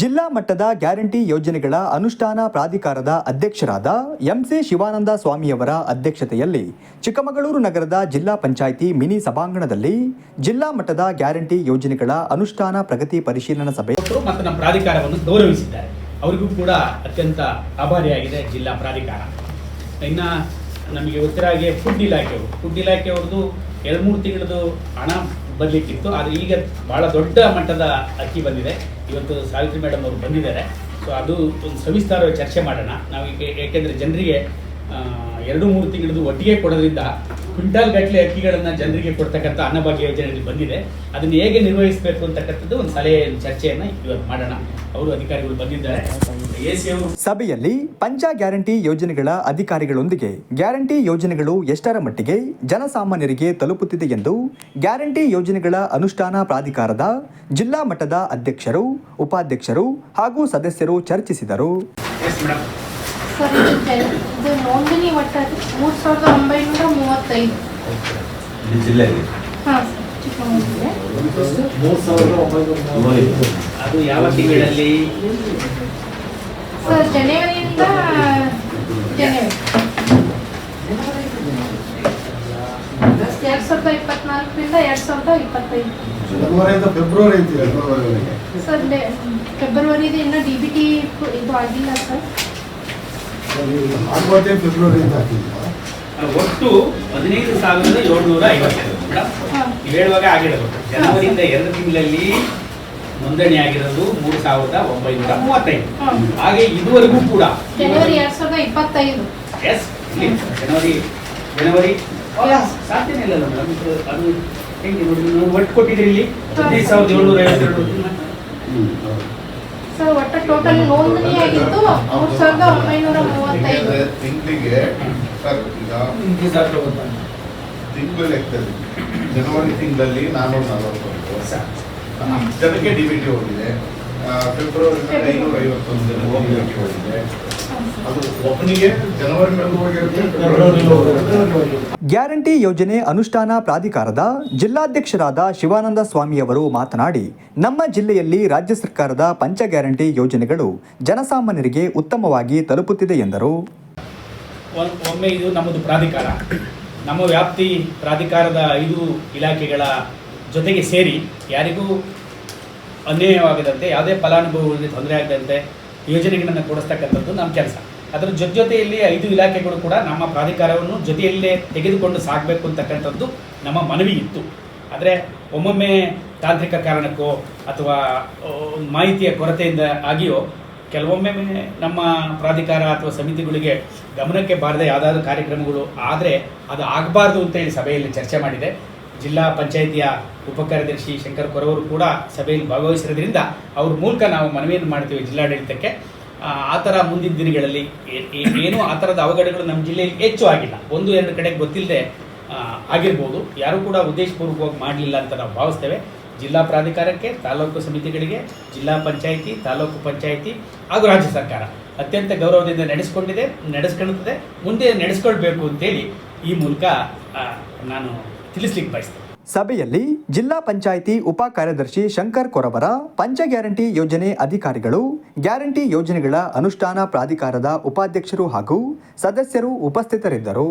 ಜಿಲ್ಲಾ ಮಟ್ಟದ ಗ್ಯಾರಂಟಿ ಯೋಜನೆಗಳ ಅನುಷ್ಠಾನ ಪ್ರಾಧಿಕಾರದ ಅಧ್ಯಕ್ಷರಾದ ಎಂಸಿ ಶಿವಾನಂದ ಸ್ವಾಮಿಯವರ ಅಧ್ಯಕ್ಷತೆಯಲ್ಲಿ ಚಿಕ್ಕಮಗಳೂರು ನಗರದ ಜಿಲ್ಲಾ ಪಂಚಾಯಿತಿ ಮಿನಿ ಸಭಾಂಗಣದಲ್ಲಿ ಜಿಲ್ಲಾ ಮಟ್ಟದ ಗ್ಯಾರಂಟಿ ಯೋಜನೆಗಳ ಅನುಷ್ಠಾನ ಪ್ರಗತಿ ಪರಿಶೀಲನಾ ಸಭೆ ಮತ್ತು ನಮ್ಮ ಪ್ರಾಧಿಕಾರವನ್ನು ಗೌರವಿಸಿದ್ದಾರೆ. ಅವರಿಗೂ ಕೂಡ ಅತ್ಯಂತ ಆಭಾರಿಯಾಗಿದೆ ಜಿಲ್ಲಾ ಪ್ರಾಧಿಕಾರ. ಇನ್ನು ನಮಗೆ ಗೊತ್ತಿರಾಗಿ ಫುಡ್ ಇಲಾಖೆಯವರು, ಫುಡ್ ಇಲಾಖೆಯವ್ರದ್ದು ಎರಡು ಮೂರು ತಿಂಗಳದು ಹಣ ಬರಲಿಕ್ಕಿತ್ತು ಆದರೆ ಈಗ ಭಾಳ ದೊಡ್ಡ ಮಟ್ಟದ ಅಕ್ಕಿ ಬಂದಿದೆ. ಇವತ್ತು ಸಾವಿತ್ರಿ ಮೇಡಮ್ ಅವರು ಬಂದಿದ್ದಾರೆ. ಸೊ ಅದು ಒಂದು ಸವಿಸ್ತಾರವಾಗಿ ಚರ್ಚೆ ಮಾಡೋಣ. ನಾವು ಏಕೆಂದರೆ ಜನರಿಗೆ ಎರಡು ಮೂರು ತಿಂಗಳದು ಒಟ್ಟಿಗೆ ಕೊಡೋದ್ರಿಂದ ಕ್ವಿಂಟಾಲ್ ಗಟ್ಟಲೆ ಅಕ್ಕಿಗಳನ್ನು ಜನರಿಗೆ ಕೊಡ್ತಕ್ಕಂಥ ಅನ್ನಭಾಗ್ಯ ಯೋಜನೆಯಲ್ಲಿ ಬಂದಿದೆ. ಅದನ್ನು ಹೇಗೆ ನಿರ್ವಹಿಸಬೇಕು ಅಂತಕ್ಕಂಥದ್ದು ಒಂದು ಸಲಹೆ ಚರ್ಚೆಯನ್ನು ಇವತ್ತು ಮಾಡೋಣ. ಅವರು ಅಧಿಕಾರಿಗಳು ಬಂದಿದ್ದಾರೆ. ಸಭೆಯಲ್ಲಿ ಪಂಚ ಗ್ಯಾರಂಟಿ ಯೋಜನೆಗಳ ಅಧಿಕಾರಿಗಳೊಂದಿಗೆ ಗ್ಯಾರಂಟಿ ಯೋಜನೆಗಳು ಎಷ್ಟರ ಮಟ್ಟಿಗೆ ಜನಸಾಮಾನ್ಯರಿಗೆ ತಲುಪುತ್ತಿದೆ ಎಂದು ಗ್ಯಾರಂಟಿ ಯೋಜನೆಗಳ ಅನುಷ್ಠಾನ ಪ್ರಾಧಿಕಾರದ ಜಿಲ್ಲಾ ಮಟ್ಟದ ಅಧ್ಯಕ್ಷರು ಉಪಾಧ್ಯಕ್ಷರು ಹಾಗೂ ಸದಸ್ಯರು ಚರ್ಚಿಸಿದರು. ಇದು ನೋಂದಣಿ ಒಟ್ಟಾರೆ ಮೂರು ಸಾವಿರದ ಒಂಬೈನೂರ ಮೂವತ್ತೈದು. ಜಿಲ್ಲೆಯಲ್ಲಿ? ಹಾಂ ಸರ್ ಚಿಕ್ಕಮಗಳೂರಿಗೆ ಅದು ಯಾವ ತಿಂಗಳಲ್ಲಿ? ಸರ್ ಜನವರಿಯಿಂದ ಜನವರಿ. ಎರಡು ಸಾವಿರದ ಇಪ್ಪತ್ನಾಲ್ಕರಿಂದ ಎರಡು ಸಾವಿರದ ಇಪ್ಪತ್ತೈದು. ಜನವರಿಯಿಂದ ಫೆಬ್ರವರಿ ಸರ್ ಫೆಬ್ರವರಿದು ಇನ್ನೂ ಡಿ ಬಿ ಟಿ ಇದು ಆಗಿಲ್ಲ ಸರ್. ಆಗುವತ್ತೇ ಅಂತ ಹಾಕಿದ್ವಾ ಒಟ್ಟು ಹದಿನೈದು ಸಾವಿರದ ಏಳ್ನೂರ ಮೇಡಮ್ ನೀವು ಹೇಳುವಾಗ ಆಗಿರೋದು ಜನವರಿಯಿಂದ ಎರಡು ತಿಂಗಳಲ್ಲಿ ನೋಂದಣಿ ಆಗಿರೋದು ಮೂರು ಸಾವಿರದ ಒಂಬೈನೂರ ಮೂವತ್ತೈದು. ಹಾಗೆ ಇದುವರೆಗೂ ಕೂಡ. ಜನವರಿ ಎರಡು ಸಾವಿರದ ಇಪ್ಪತ್ತೈದು. ಎಸ್ ಜನವರಿ ಜನವರಿ. ಸಾಧ್ಯನೇ ಇಲ್ಲ ಮೇಡಮ್ ಅದು ಹೆಂಗೆ ನೋಡಿ ನೀವು ಒಟ್ಟು ಕೊಟ್ಟಿದ್ದೀರಿ ಇಲ್ಲಿ? ಹದಿನೈದು ಸಾವಿರದ ಏಳ್ನೂರ ಐವತ್ತೆರಡು. ಸರ್ ತಿಂಗಳಿಗೆ, ಸರ್ ತಿಂಗಳ ಜನವರಿ ತಿಂಗಳಲ್ಲಿ ನಾನ್ನೂರ ನಲವತ್ತೊಂದು. ಜನಕ್ಕೆ ಡಿ ಬಿ ಟಿ ಹೋಗಿದೆ. ಫೆಬ್ರವರಿ ಐನೂರ ಐವತ್ತೊಂದು ಜನ ಹೋಗಿದೆ. ಗ್ಯಾರಂಟಿ ಯೋಜನೆ ಅನುಷ್ಠಾನ ಪ್ರಾಧಿಕಾರದ ಜಿಲ್ಲಾಧ್ಯಕ್ಷರಾದ ಶಿವಾನಂದ ಸ್ವಾಮಿಯವರು ಮಾತನಾಡಿ, ನಮ್ಮ ಜಿಲ್ಲೆಯಲ್ಲಿ ರಾಜ್ಯ ಸರ್ಕಾರದ ಪಂಚ ಗ್ಯಾರಂಟಿ ಯೋಜನೆಗಳು ಜನಸಾಮಾನ್ಯರಿಗೆ ಉತ್ತಮವಾಗಿ ತಲುಪುತ್ತಿದೆ ಎಂದರು. ಒಮ್ಮೆ ಇದು ನಮ್ಮದು ಪ್ರಾಧಿಕಾರ. ನಮ್ಮ ವ್ಯಾಪ್ತಿ ಪ್ರಾಧಿಕಾರದ ಐದು ಇಲಾಖೆಗಳ ಜೊತೆಗೆ ಸೇರಿ, ಯಾರಿಗೂ ಅನ್ಯಾಯವಾಗದಂತೆ, ಯಾವುದೇ ಫಲಾನುಭವಿಗಳಿಗೆ ತೊಂದರೆ ಆಗದಂತೆ ಯೋಜನೆಗಳನ್ನು ಕೊಡಿಸ್ತಕ್ಕಂಥದ್ದು ನಮ್ಮ ಕೆಲಸ. ಅದರ ಜೊತೆ ಜೊತೆಯಲ್ಲಿ ಐದು ಇಲಾಖೆಗಳು ಕೂಡ ನಮ್ಮ ಪ್ರಾಧಿಕಾರವನ್ನು ಜೊತೆಯಲ್ಲೇ ತೆಗೆದುಕೊಂಡು ಸಾಗಬೇಕು ಅಂತಕ್ಕಂಥದ್ದು ನಮ್ಮ ಮನವಿ ಇತ್ತು. ಆದರೆ ಒಮ್ಮೊಮ್ಮೆ ತಾಂತ್ರಿಕ ಕಾರಣಕ್ಕೋ ಅಥವಾ ಮಾಹಿತಿಯ ಕೊರತೆಯಿಂದ ಆಗಿಯೋ ಕೆಲವೊಮ್ಮೆ ನಮ್ಮ ಪ್ರಾಧಿಕಾರ ಅಥವಾ ಸಮಿತಿಗಳಿಗೆ ಗಮನಕ್ಕೆ ಬಾರದೆ ಯಾವುದಾದ್ರೂ ಕಾರ್ಯಕ್ರಮಗಳು ಆದರೆ ಅದು ಆಗಬಾರ್ದು ಅಂತ ಹೇಳಿ ಸಭೆಯಲ್ಲಿ ಚರ್ಚೆ ಮಾಡಿದೆ. ಜಿಲ್ಲಾ ಪಂಚಾಯಿತಿಯ ಉಪಕಾರ್ಯದರ್ಶಿ ಶಂಕರ್ ಕೊರವರು ಕೂಡ ಸಭೆಯಲ್ಲಿ ಭಾಗವಹಿಸಿರೋದ್ರಿಂದ ಅವ್ರ ಮೂಲಕ ನಾವು ಮನವಿಯನ್ನು ಮಾಡ್ತೀವಿ ಜಿಲ್ಲಾಡಳಿತಕ್ಕೆ. ಆ, ಥರ ಮುಂದಿನ ದಿನಗಳಲ್ಲಿ ಏನೂ ಆ ಥರದ ಅವಘಡಗಳು ನಮ್ಮ ಜಿಲ್ಲೆಯಲ್ಲಿ ಹೆಚ್ಚು ಆಗಿಲ್ಲ. ಒಂದು ಎರಡು ಕಡೆ ಗೊತ್ತಿಲ್ಲದೆ ಆಗಿರ್ಬೋದು. ಯಾರೂ ಕೂಡ ಉದ್ದೇಶಪೂರ್ವಕವಾಗಿ ಮಾಡಲಿಲ್ಲ ಅಂತ ನಾವು ಭಾವಿಸ್ತೇವೆ. ಜಿಲ್ಲಾ ಪ್ರಾಧಿಕಾರಕ್ಕೆ ತಾಲೂಕು ಸಮಿತಿಗಳಿಗೆ ಜಿಲ್ಲಾ ಪಂಚಾಯಿತಿ ತಾಲೂಕು ಪಂಚಾಯಿತಿ ಹಾಗೂ ರಾಜ್ಯ ಸರ್ಕಾರ ಅತ್ಯಂತ ಗೌರವದಿಂದ ನಡೆಸ್ಕೊಂಡಿದೆ ನಡೆಸ್ಕೊಳ್ಳುತ್ತದೆ. ಮುಂದೆ ನಡೆಸ್ಕೊಳ್ಬೇಕು ಅಂತೇಳಿ ಈ ಮೂಲಕ ನಾನು ತಿಳಿಸ್ಲಿಕ್ಕೆ ಬಯಸ್ತೇನೆ. ಸಭೆಯಲ್ಲಿ ಜಿಲ್ಲಾ ಪಂಚಾಯಿತಿ ಉಪ ಕಾರ್ಯದರ್ಶಿ ಶಂಕರ್ ಕೊರವರ ಪಂಚ ಗ್ಯಾರಂಟಿ ಯೋಜನೆ ಅಧಿಕಾರಿಗಳು, ಗ್ಯಾರಂಟಿ ಯೋಜನೆಗಳ ಅನುಷ್ಠಾನ ಪ್ರಾಧಿಕಾರದ ಉಪಾಧ್ಯಕ್ಷರು ಹಾಗೂ ಸದಸ್ಯರು ಉಪಸ್ಥಿತರಿದ್ದರು.